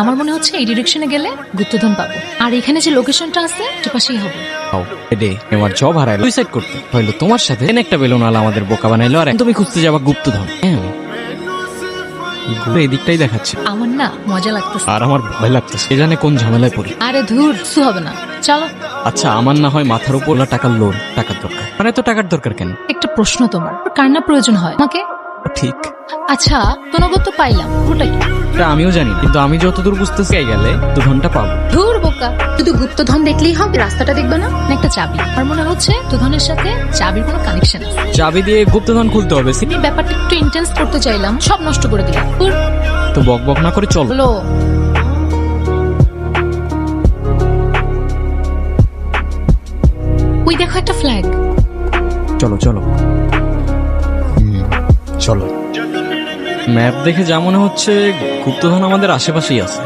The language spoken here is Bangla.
আমার মনে হচ্ছে এই ডিরেকশনে গেলে গুপ্তধন পাবো। আর এখানে যে লোকেশনটা আছে সে পাশেই হবে এডে আমার জব হারাইলো সুইসাইড করতে। হইল তোমার সাথে একটা বেলুন আলা আমাদের বোকা বানাইলো আর তুমি খুঁজতে যাবা গুপ্তধন। হ্যাঁ ঘুরে এদিকটাই দেখাচ্ছে। আমার না মজা লাগতেছে। আর আমার ভয় লাগতেছে। এ জানে কোন ঝামেলায় পড়ি। আরে ধুর কিছু হবে না। চলো। আচ্ছা আমার না হয় মাথার উপর টাকার লোন টাকার দরকার। মানে তো টাকার দরকার কেন? একটা প্রশ্ন তোমার। কার না প্রয়োজন হয়? আমাকে? ঠিক। আচ্ছা তোনগত তো পাইলাম পুরোটা কি? এটা আমিও জানি না। কিন্তু আমি যতদূর বুঝতেছি এই গেলে দু ঘণ্টা পাবো। ধুর বোকা। শুধু গুপ্তধন দেখলেই হবে রাস্তাটা দেখবে না? না একটা চাবি। আমার মনে হচ্ছে গুপ্তধনের সাথে চাবির কোনো কানেকশন আছে। চাবি দিয়ে গুপ্তধন খুলতে হবে সি- এই ব্যাপারটা একটু ইন্টেন্স করতে চাইলাম সব নষ্ট করে দিলাম। ধুর, তো বক বক না করে চলো। হলো ওই দেখো একটা ফ্ল্যাগ চলো চলো। চলো। ম্যাপ দেখে যা মনে হচ্ছে গুপ্তধন আমাদের আশেপাশেই আছে।